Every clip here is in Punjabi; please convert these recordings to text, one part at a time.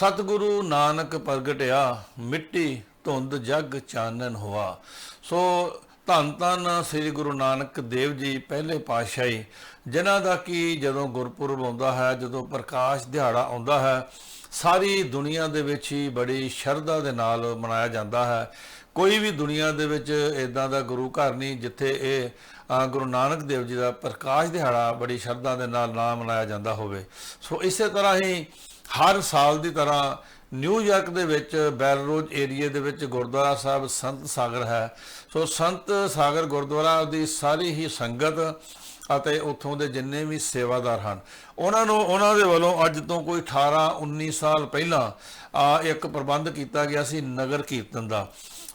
ਸਤਿਗੁਰੂ ਨਾਨਕ ਪ੍ਰਗਟਿਆ, ਮਿੱਟੀ ਧੁੰਦ ਜਗ ਚਾਨਣ ਹੋਆ। ਸੋ ਧੰਨ ਧੰਨ ਸ੍ਰੀ ਗੁਰੂ ਨਾਨਕ ਦੇਵ ਜੀ, ਪਹਿਲੇ ਪਾਤਸ਼ਾਹੀ, ਜਿਨ੍ਹਾਂ ਦਾ ਕੀ ਜਦੋਂ ਗੁਰਪੁਰਬ ਆਉਂਦਾ ਹੈ, ਜਦੋਂ ਪ੍ਰਕਾਸ਼ ਦਿਹਾੜਾ ਆਉਂਦਾ ਹੈ, ਸਾਰੀ ਦੁਨੀਆ ਦੇ ਵਿੱਚ ਹੀ ਬੜੀ ਸ਼ਰਧਾ ਦੇ ਨਾਲ ਮਨਾਇਆ ਜਾਂਦਾ ਹੈ। ਕੋਈ ਵੀ ਦੁਨੀਆ ਦੇ ਵਿੱਚ ਇਦਾਂ ਦਾ ਗੁਰੂ ਘਰ ਨਹੀਂ, ਜਿੱਥੇ ਇਹ ਗੁਰੂ ਨਾਨਕ ਦੇਵ ਜੀ ਦਾ ਪ੍ਰਕਾਸ਼ ਦਿਹਾੜਾ ਬੜੀ ਸ਼ਰਧਾ ਦੇ ਨਾਲ ਨਾ ਮਨਾਇਆ ਜਾਂਦਾ ਹੋਵੇ। ਸੋ ਇਸੇ ਤਰ੍ਹਾਂ ਹੀ ਹਰ ਸਾਲ ਦੀ ਤਰ੍ਹਾਂ ਨਿਊਯਾਰਕ ਦੇ ਵਿੱਚ ਬੈਲਰੋਜ ਏਰੀਏ ਦੇ ਵਿੱਚ ਗੁਰਦੁਆਰਾ ਸਾਹਿਬ ਸੰਤ ਸਾਗਰ ਹੈ। ਸੋ ਸੰਤ ਸਾਗਰ ਗੁਰਦੁਆਰਾ ਦੀ ਸਾਰੀ ਹੀ ਸੰਗਤ ਅਤੇ ਉੱਥੋਂ ਦੇ ਜਿੰਨੇ ਵੀ ਸੇਵਾਦਾਰ ਹਨ, ਉਹਨਾਂ ਨੂੰ, ਉਹਨਾਂ ਦੇ ਵੱਲੋਂ ਅੱਜ ਤੋਂ ਕੋਈ 18 19 ਸਾਲ ਪਹਿਲਾਂ ਇੱਕ ਪ੍ਰਬੰਧ ਕੀਤਾ ਗਿਆ ਸੀ ਨਗਰ ਕੀਰਤਨ ਦਾ।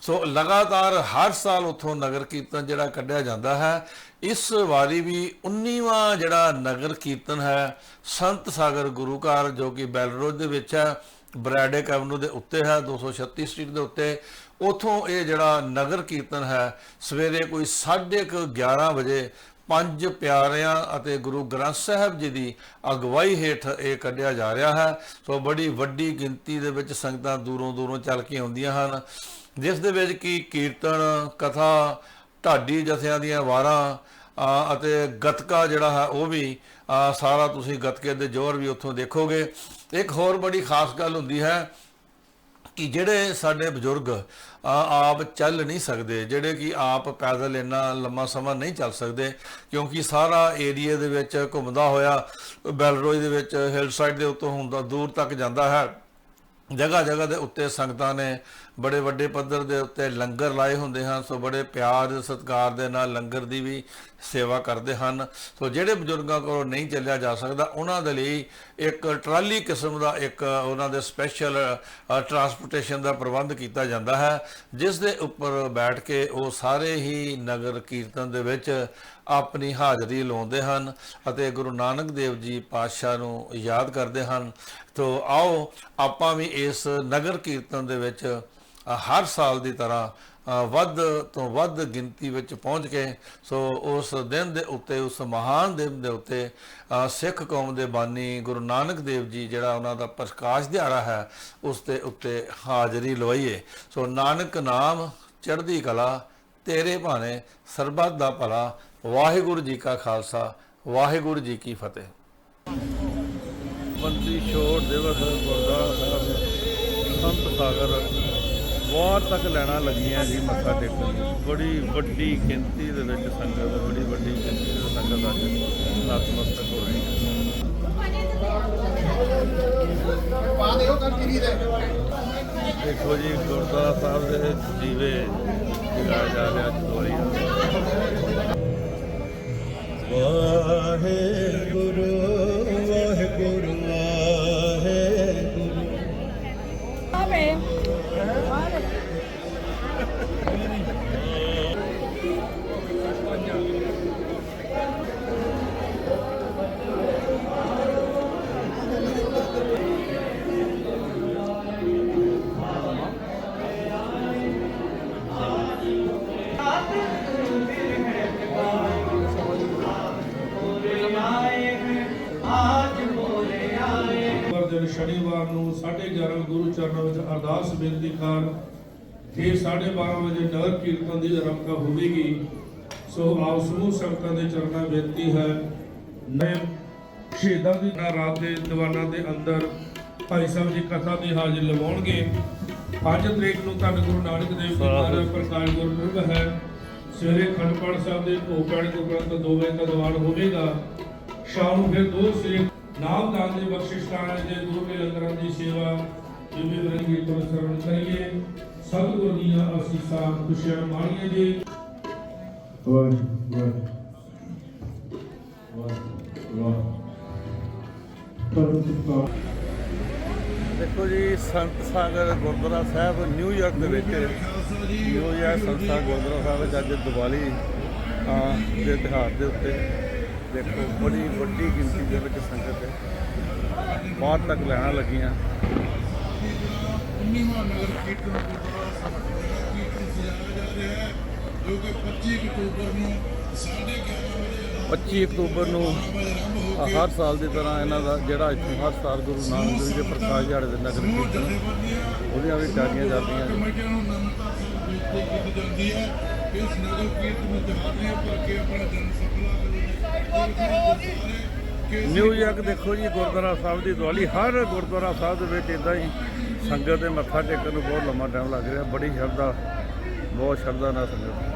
ਸੋ ਲਗਾਤਾਰ ਹਰ ਸਾਲ ਉੱਥੋਂ ਨਗਰ ਕੀਰਤਨ ਜਿਹੜਾ ਕੱਢਿਆ ਜਾਂਦਾ ਹੈ। ਇਸ ਵਾਰੀ ਵੀ 19ਵਾਂ ਜਿਹੜਾ ਨਗਰ ਕੀਰਤਨ ਹੈ, ਸੰਤ ਸਾਗਰ ਗੁਰੂ ਘਰ ਜੋ ਕਿ ਬੈਲਰੋਜ ਦੇ ਵਿੱਚ ਹੈ, ਬਰੈਡਿਕ ਐਵਨਿਊ ਦੇ ਉੱਤੇ ਹੈ 236 ਸਟਰੀਟ ਦੇ ਉੱਤੇ। ਉਥੋਂ ਇਹ ਜਿਹੜਾ ਨਗਰ ਕੀਰਤਨ ਹੈ, ਸਵੇਰੇ ਕੋਈ 11:30 ਵਜੇ ਪੰਜ ਪਿਆਰਿਆਂ ਅਤੇ ਗੁਰੂ ਗ੍ਰੰਥ ਸਾਹਿਬ ਜੀ ਦੀ ਅਗਵਾਈ ਹੇਠ ਇਹ ਕੱਢਿਆ ਜਾ ਰਿਹਾ ਹੈ। ਸੋ ਬੜੀ ਵੱਡੀ ਗਿਣਤੀ ਦੇ ਵਿੱਚ ਸੰਗਤਾਂ ਦੂਰੋਂ ਦੂਰੋਂ ਚੱਲ ਕੇ ਆਉਂਦੀਆਂ ਹਨ। ਜਿਸ ਦੇ ਵਿੱਚ ਕੀ ਕੀਰਤਨ, ਕਥਾ, ਢਾਡੀ ਜਥਿਆਂ ਦੀਆਂ ਵਾਰਾਂ ਅਤੇ ਗਤਕਾ ਜਿਹੜਾ ਹੈ ਉਹ ਵੀ ਸਾਰਾ ਤੁਸੀਂ ਗਤਕੇ ਦੇ ਜੋਰ ਵੀ ਉੱਥੋਂ ਦੇਖੋਗੇ। ਇੱਕ ਹੋਰ ਬੜੀ ਖਾਸ ਗੱਲ ਹੁੰਦੀ ਹੈ ਕਿ ਜਿਹੜੇ ਸਾਡੇ ਬਜ਼ੁਰਗ ਆਪ ਚੱਲ ਨਹੀਂ ਸਕਦੇ, ਜਿਹੜੇ ਕਿ ਆਪ ਪੈਦਲ ਇੰਨਾ ਲੰਮਾ ਸਮਾਂ ਨਹੀਂ ਚੱਲ ਸਕਦੇ, ਕਿਉਂਕਿ ਸਾਰਾ ਏਰੀਆ ਦੇ ਵਿੱਚ ਘੁੰਮਦਾ ਹੋਇਆ ਬੈਲਰੋਜ ਦੇ ਵਿੱਚ ਹਿਲ ਸਾਈਡ ਦੇ ਉੱਤੋਂ ਹੁੰਦਾ, ਦੂਰ ਤੱਕ ਜਾਂਦਾ ਹੈ। ਜਗ੍ਹਾ ਜਗ੍ਹਾ ਦੇ ਉੱਤੇ ਸੰਗਤਾਂ ਨੇ ਬੜੇ ਵੱਡੇ ਪੱਧਰ ਦੇ ਉੱਤੇ ਲੰਗਰ ਲਾਏ ਹੁੰਦੇ ਹਨ, ਸੋ ਬੜੇ ਪਿਆਰ ਸਤਿਕਾਰ ਦੇ ਨਾਲ ਲੰਗਰ ਦੀ ਵੀ ਸੇਵਾ ਕਰਦੇ ਹਨ। ਸੋ ਜਿਹੜੇ ਬਜ਼ੁਰਗਾਂ ਕੋਲੋਂ ਨਹੀਂ ਚੱਲਿਆ ਜਾ ਸਕਦਾ, ਉਹਨਾਂ ਦੇ ਲਈ ਇੱਕ ਟਰਾਲੀ ਕਿਸਮ ਦਾ ਇੱਕ ਉਹਨਾਂ ਦੇ ਸਪੈਸ਼ਲ ਟਰਾਂਸਪੋਰਟੇਸ਼ਨ ਦਾ ਪ੍ਰਬੰਧ ਕੀਤਾ ਜਾਂਦਾ ਹੈ, ਜਿਸ ਦੇ ਉੱਪਰ ਬੈਠ ਕੇ ਉਹ ਸਾਰੇ ਹੀ ਨਗਰ ਕੀਰਤਨ ਦੇ ਵਿੱਚ ਆਪਣੀ ਹਾਜ਼ਰੀ ਲਾਉਂਦੇ ਹਨ ਅਤੇ ਗੁਰੂ ਨਾਨਕ ਦੇਵ ਜੀ ਪਾਤਸ਼ਾਹ ਨੂੰ ਯਾਦ ਕਰਦੇ ਹਨ। ਤੋ ਆਓ, ਆਪਾਂ ਵੀ ਇਸ ਨਗਰ ਕੀਰਤਨ ਦੇ ਵਿੱਚ ਹਰ ਸਾਲ ਦੀ ਤਰ੍ਹਾਂ ਵੱਧ ਤੋਂ ਵੱਧ ਗਿਣਤੀ ਵਿੱਚ ਪਹੁੰਚ ਕੇ, ਸੋ ਉਸ ਦਿਨ ਦੇ ਉੱਤੇ, ਉਸ ਮਹਾਨ ਦਿਨ ਦੇ ਉੱਤੇ ਸਿੱਖ ਕੌਮ ਦੇ ਬਾਨੀ ਗੁਰੂ ਨਾਨਕ ਦੇਵ ਜੀ ਜਿਹੜਾ ਉਹਨਾਂ ਦਾ ਪ੍ਰਕਾਸ਼ ਦਿਹਾੜਾ ਹੈ, ਉਸ ਦੇ ਉੱਤੇ ਹਾਜ਼ਰੀ ਲਵਾਈਏ। ਸੋ ਨਾਨਕ ਨਾਮ ਚੜ੍ਹਦੀ ਕਲਾ, ਤੇਰੇ ਭਾਣੇ ਸਰਬੱਤ ਦਾ ਭਲਾ, ਵਾਹਿਗੁਰੂ ਜੀ ਕਾ ਖਾਲਸਾ, ਵਾਹਿਗੁਰੂ ਜੀ ਕੀ ਫਤਿਹ। ਬੰਦੀ ਛੋੜ ਦਿਵਸ ਗੁਰਦੁਆਰਾ ਸਾਹਿਬ, ਸੰਤ ਸਾਗਰ ਬਹੁਤ ਤੱਕ ਲੈਣਾ ਲੱਗੀਆਂ ਜੀ ਮੱਥਾ ਟੇਕਣ ਨੂੰ। ਬੜੀ ਵੱਡੀ ਗਿਣਤੀ ਦੇ ਵਿੱਚ ਸੰਗਤ, ਬੜੀ ਵੱਡੀ ਗਿਣਤੀ ਦੇ ਸੰਗਤ ਅੱਜ ਨਤਮਸਤਕ ਹੋ ਰਹੀ ਹੈ। ਦੇਖੋ ਜੀ, ਗੁਰਦੁਆਰਾ ਸਾਹਿਬ ਦੇ ਦੀਵੇ ਜਗਾਏ ਜਾ ਰਿਹਾ ਚੋਰੀ ਵਾਹਿਗੁਰੂ ਵਾਹਿਗੁਰੂ। ਸ਼ਨੀਵਾਰ ਨੂੰ 11:30 ਗੁਰੂ ਚਰਨਾਂ ਵਿੱਚ ਅਰਦਾਸ ਬੇਨਤੀ ਕਰ ਫਿਰ 12:30 ਵਜੇ ਨਗਰ ਕੀਰਤਨ ਦੀ ਆਰੰਭਤਾ ਹੋਵੇਗੀ। ਸੋ ਆਪ ਸਮੂਹ ਸੰਗਤਾਂ ਦੇ ਚਰਨਾਂ ਬੇਨਤੀ ਹੈ ਨਵੇਂ ਸ਼ਹੀਦਾਂ ਦੀ ਰਾਤ ਦੇ ਦੀਵਾਨਾਂ ਦੇ ਅੰਦਰ ਭਾਈ ਸਾਹਿਬ ਜੀ ਕਥਾ ਦੀ ਹਾਜ਼ਰੀ ਲਵਾਉਣਗੇ। 5 ਤਰੀਕ ਨੂੰ ਧੰਨ ਗੁਰੂ ਨਾਨਕ ਦੇਵ ਜੀ ਮਹਾਰਾਜ ਪ੍ਰਕਾਸ਼ ਗੁਰਪੁਰਬ ਹੈ। ਸਵੇਰੇ ਖੰਡ ਪਾਠ ਸਾਹਿਬ ਦੇ ਭੋਗ ਪੈਣ ਤੋਂ ਉਪਰੰਤ 2 ਵਜੇ ਦਾ ਦੀਵਾਨ ਹੋਵੇਗਾ। ਸ਼ਾਮ ਨੂੰ ਫਿਰ ਦੋ ਸ੍ਰੀ ਨਾਮਦਾਨ ਦੇ ਬਖਸ਼ਿਸ਼ਤਾਨ ਦੇ ਦੋ ਕੇ ਲੰਗਰਾਂ ਦੀ ਸੇਵਾ ਜਿਵੇਂ ਰੰਗੀ ਤੋਂ ਸਰਵਣ ਕਰੀਏ। ਸਤਿਗੁਰ ਦੀਆਂ ਅਸੀਸਾਂ ਖੁਸ਼ੀਆਂ ਮਾਣੀਏ ਜੀ। ਵਾਹ ਵਾਹ ਵਾਹ ਵਾਹ ਪਰਮਪਿਤਾ ਦੇਖੋ ਜੀ ਸੰਤ ਸਾਗਰ ਗੁਰਦੁਆਰਾ ਸਾਹਿਬ ਨਿਊਯਾਰਕ ਦੇ ਵਿੱਚ। ਨਿਊਯਾਰਕ ਸੰਤ ਸਾਗਰ ਗੁਰਦੁਆਰਾ ਸਾਹਿਬ ਅੱਜ ਦੀਵਾਲੀ ਦੇ ਤਿਉਹਾਰ ਦੇ ਉੱਤੇ। ਦੇਖੋ ਬੜੀ ਵੱਡੀ ਗਿਣਤੀ ਦੇ ਵਿੱਚ ਸੰਗਤ ਹੈ। ਬਹੁਤ ਤੱਕ ਲੈਣਾ ਲੱਗੀਆਂ। 19ਵਾਂ ਨਗਰ ਕੀਰਤਨ ਗੁਰਦੁਆਰਾ ਸਾਹਿਬ ਕੀਰਤਨ ਸਜਾਇਆ ਜਾ ਕਿ 25 ਅਕਤੂਬਰ ਨੂੰ 11:30 ਵਜੇ 25 ਅਕਤੂਬਰ ਨੂੰ ਹਰ ਸਾਲ ਦੀ ਤਰ੍ਹਾਂ ਇਹਨਾਂ ਦਾ ਜਿਹੜਾ ਇੱਥੇ ਹਰ ਸਾਲ ਗੁਰੂ ਨਾਨਕ ਦੇਵ ਜੀ ਦੇ ਪ੍ਰਕਾਸ਼ ਦਿਹਾੜੇ ਦੇ ਨਗਰ ਕੀਰਤਨ ਉਹਦੀਆਂ ਵੀ ਚੱਲਦੀਆਂ ਨੇ। ਕਮੇਟੀਆਂ ਨੂੰ ਨਮਤਾ ਕੀਤੀ ਜਾਂਦੀ ਹੈ। ਇਸ ਨਗਰ ਕੀਰਤਨ ਨੂੰ ਦਿਹਾੜੀਆਂ ਭਰ ਕੇ ਆਪਣਾ ਜਨ ਸਫਲਾ ਨਿਊਯਾਰਕ ਦੇਖੋ ਜੀ ਗੁਰਦੁਆਰਾ ਸਾਹਿਬ ਦੀ ਦੀਵਾਲੀ। ਹਰ ਗੁਰਦੁਆਰਾ ਸਾਹਿਬ ਦੇ ਵਿੱਚ ਇਦਾਂ ਹੀ ਸੰਗਤ ਦੇ ਮੱਥਾ ਟੇਕਣ ਨੂੰ ਬਹੁਤ ਲੰਮਾ ਟਾਈਮ ਲੱਗ ਰਿਹਾ। ਬੜੀ ਸ਼ਰਧਾ ਬਹੁਤ ਸ਼ਰਧਾ ਨਾਲ ਸੰਗਤ।